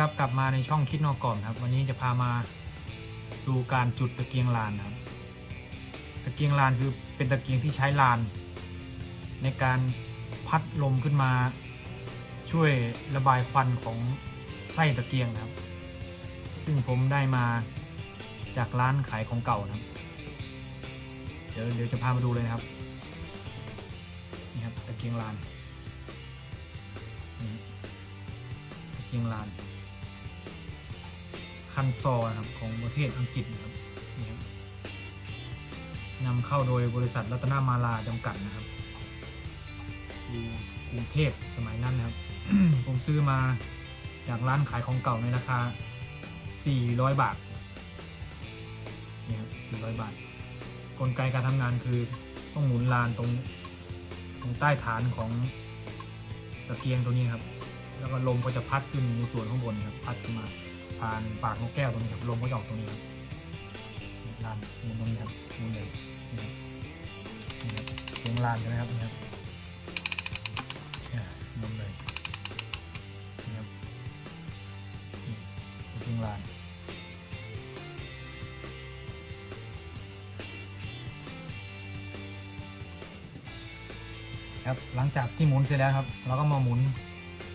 ครับกลับมาในช่องคิดนอกกรอบครับ วันนี้จะพามาดูการจุดตะเกียงลานครับ ตะเกียงลานคือเป็นตะเกียงที่ใช้ลาน ในการพัดลมขึ้นมา ช่วยระบายควันของไส้ตะเกียงครับ ซึ่งผมได้มาจากร้านขายของเก่านะครับ เดี๋ยวเดี๋ยวจะพามาดูเลยครับนี่ครับตะเกียงลาน ตะเกียงลาน คันซอนะครับของประเทศอังกฤษนะครับนี่ครับนำเข้าโดยบริษัทรัตนามาลาจำกัดนะครับอยู่กรุงเทพสมัยนั้นนะครับ ผมซื้อมาจากร้านขายของเก่าในราคา 400 บาทนี่ครับ400 บาท กลไกการทำงานคือต้องหมุนลานตรงตรงใต้ฐานของตะเกียงตัวนี้ครับ แล้วก็ลมก็จะพัดขึ้นในส่วนข้างบนครับ พัดขึ้นมา ผ่านปากนกแก้วตรงนี้ครับลมก็จะออกตรงนี้ครับลานมุนตรงนี้ครับมุนเลยนี่ครับนี่ครับเสียงลานใช่ไหมครับนี่ครับอ่มุนเลยนี่ครับเสียงลานครับหลังจากที่หมุนเสร็จแล้วครับ เราก็มาหมุน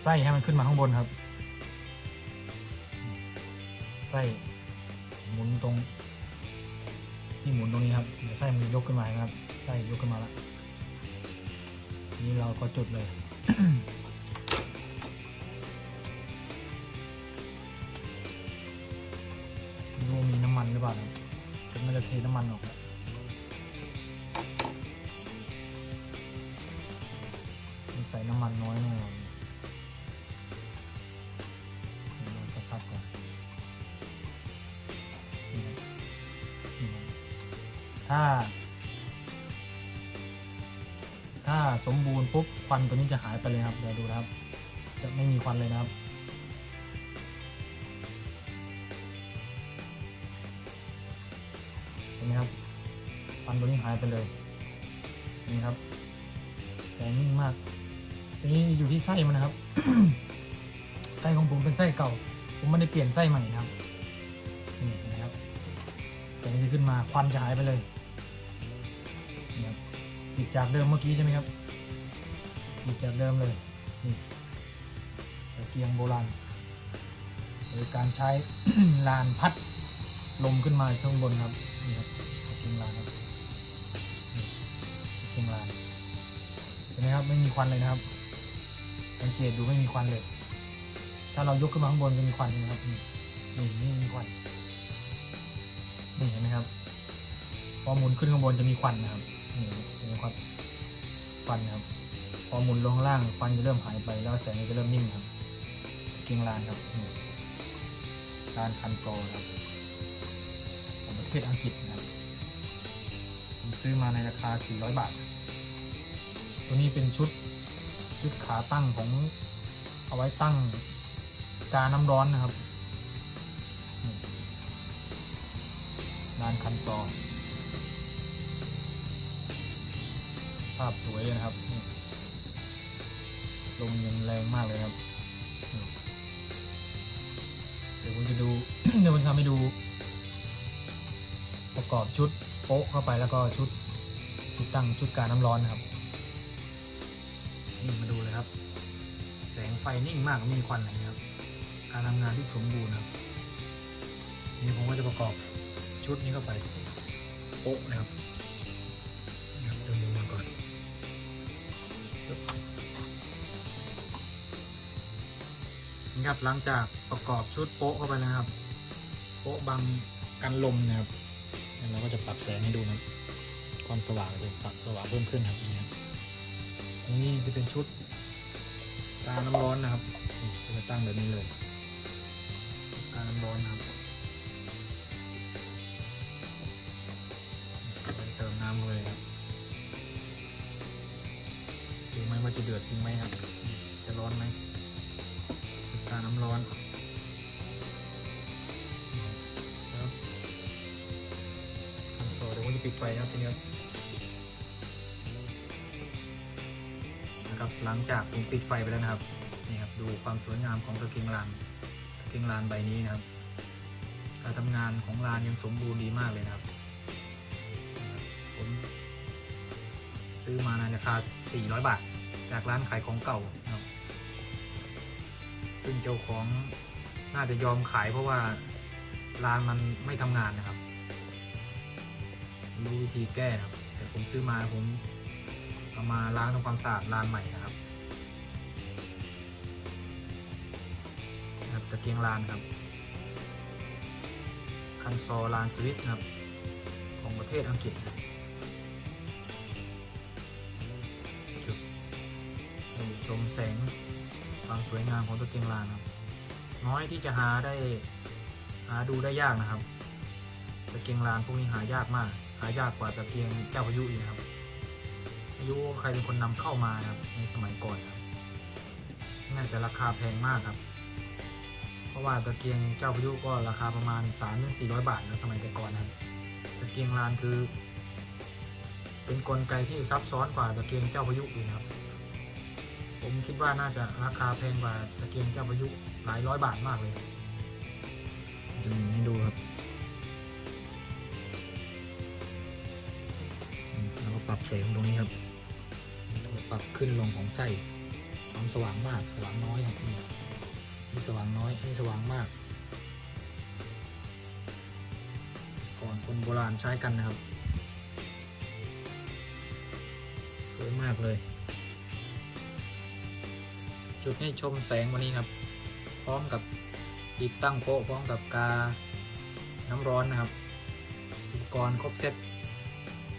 ไส้ให้มันขึ้นมาข้างบนครับ ส้หมุนตรง ที่หมุนตรงนี้ครับเดี๋ยวไส้มันยกขึ้นมาครับไส้ยกขึ้นมาแล้วนี้เราก็จุดเลยรู้มีน้ำมันหรือเปล่านะผมน่จะเทน้ำมันออกใส่น้ำมันน้อยหน่อย ถ้า ถ้าสมบูรณ์ปุ๊บควันตัวนี้จะหายไปเลยครับเดี๋ยวดูนะครับ จะไม่มีควันเลยนะครับเห็นไหมครับควันตัวนี้หายไปเลยนี่ครับแสงนิ่งมากทีนี้อยู่ที่ไส้มันนะครับไส้ของผมเป็นไส้เก่า ผมไม่ได้เปลี่ยนไส้ใหม่นะครับนี่นะครับแสงจะขึ้นมาควันจะหายไปเลย ติดจากเดิมเมื่อกี้ใช่ไหมครับติดจากเดิมเลยนี่ตะเกียงโบราณโดยการใช้ ลานพัดลมขึ้นมาช่วงบนครับนี่ครับตะเกียงลานครับตะเกียงลานเห็นไหมครับไม่มีควันเลยนะครับ สังเกตดูไม่มีควันเลย ถ้าเรายกขึ้นมาข้างบนจะมีควันใช่ไหมครับนี่นี่นี่มีควันนี่เห็นไหมครับพอหมุนขึ้นข้างบนจะมีควันนะครับ นี่นไหมครับควันครับ พอหมุนลงล่างควันจะเริ่มหายไปแล้วแสงจะเริ่มนิ่งครับเกียงลานครับนี่ลานคันโซครับของประเทศอังกฤษนะครับผมซื้อมาในราคา 400 บาท ตัวนี้เป็นชุดชุดขาตั้งของเอาไว้ตั้งกาน้ำร้อนนะครับลานคันโซ ภาพสวยเลยนะครับลมยังแรงมากเลยครับ เดี๋ยวผมจะดู เดี๋ยวผมทำให้ดู ประกอบชุดโป๊ะเข้าไปแล้วก็ชุดติดตั้งชุดการน้ำร้อนนะครับนี่มาดูเลยครับ แสงไฟนิ่งมากไม่มีควันอะไรนะครับ การทำงานที่สมบูรณ์ครับนี่ผมก็จะประกอบชุดนี้เข้าไปโป๊ะนะครับ ครับหลังจากประกอบชุดโป๊ะเข้าไปแล้วนะครับ โป๊ะบังกันลมนะครับแล้วเราก็จะปรับแสงให้ดูนะความสว่างจะปรับสว่างเพิ่มขึ้นครับนี่ครับอันนี้จะเป็นชุดกาน้ำร้อนนะครับจะตั้งแบบนี้เลยกาน้ำร้อนนะครับเติมน้ำเลยครับดูไหมว่าจะเดือดจริงไหมครับ จะร้อนไหม น้ำร้อนครับคันโซเดี๋ยวผมจะปิดไฟนะครับทีนี้ครับนะครับหลังจากผมปิดไฟไปแล้วนะครับนี่ครับดูความสวยงามของตะเกียงลานเกียงลานใบนี้นะครับ การทำงานของลานยังสมบูรณ์ดีมากเลยนะครับผมซื้อมาในราคา 400 บาท จากร้านขายของเก่านะครับ ซึ่งเจ้าของน่าจะยอมขายเพราะว่าร้านมันไม่ทำงานนะครับรู้วิธีแก้นะครับ แต่ผมซื้อมาผมเอามาล้างทำความสะอาดร้านใหม่นะครับนะครับตะเกียงลานครับ คันซอลานสวิตนะครับ ของประเทศอังกฤษนะจุดชมแสง ความสวยงามของตะเกียงลานครับ น้อยที่จะหาได้หาดูได้ยากนะครับ ตะเกียงลานพวกนี้หายากมาก หายากกว่าตะเกียงเจ้าพายุอีกนครับไม่รู้ว่าใครเป็นคนนำเข้ามาครับในสมัยก่อนครับน่าจะราคาแพงมากครับ เพราะว่าตะเกียงเจ้าพายุก็ราคาประมาณ3 4 0 0 บาทนะสมัยแต่ก่อนครับตะเกียงลานคือ เป็นกลไกที่ซับซ้อนกว่าตะเกียงเจ้าพายุอีกนครับ ผมคิดว่าน่าจะราคาแพงกว่าตะเกียงเจ้าพายุหลายร้อยบาทมากเลย จะมีให้ดูครับแล้วก็ปรับแสงตรงนี้ครับปรับขึ้นลงของไส้ความสว่างมากสว่างน้อยครับนี่นี่สว่างน้อยนี่สว่างมาก ก่อนคนโบราณใช้กันนะครับ สวยมากเลย จุดให้ชมแสงวันนี้ครับ พร้อมกับติดตั้งโป๊ะพร้อมกับกาน้ำร้อนนะครับ อุปกรณ์ครบเซต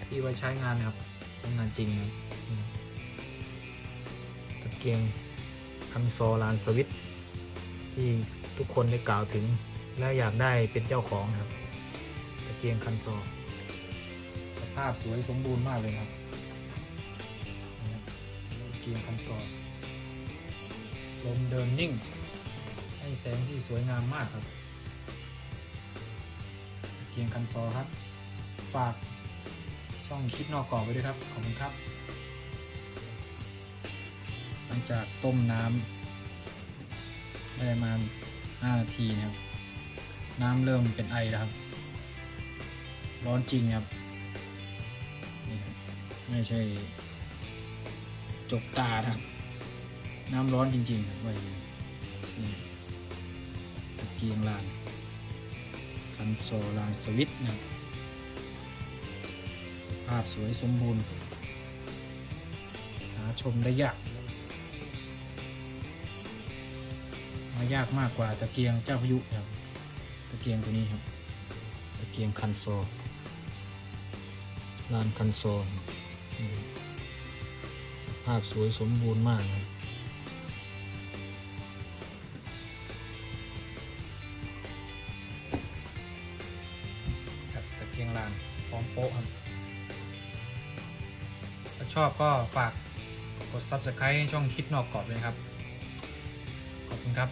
ที่ไว้ใช้งานนะครับทำงานจริงนะตะเกียงคันโซลานสวิตที่ทุกคนได้กล่าวถึง และอยากได้เป็นเจ้าของนะครับ ตะเกียงคันโซลสภาพสวยสมบูรณ์มากเลยครับนี่ครับตะเกียงคันโซ ลมเดินนิ่ง ให้แสงที่สวยงามมากครับ เกียงคันซอครับ ฝากช่องคิดนอกกรอบไว้ด้วยครับ ขอบคุณครับ หลังจากต้มน้ำได้ประมาณ5นาทีนะครับ น้ำเริ่มเป็นไอแล้วครับ ร้อนจริงครับนี่ครับ ไม่ใช่จกตาครับ น้ำร้อนจริงๆครับไว้นี่ตะเกียงลานคันโซลานสวิตนะภาพสวยสมบูรณ์ หาชมได้ยากหายากมากกว่าตะเกียงเจ้าพายุครับ ตะเกียงตัวนี้ครับ ตะเกียงคันโซลานคันโซภาพสวยสมบูรณ์มากครับ โป๊ะครับถ้าชอบก็ฝากกด Subscribe ให้ช่องคิดนอกกรอบเลยครับ ขอบคุณครับ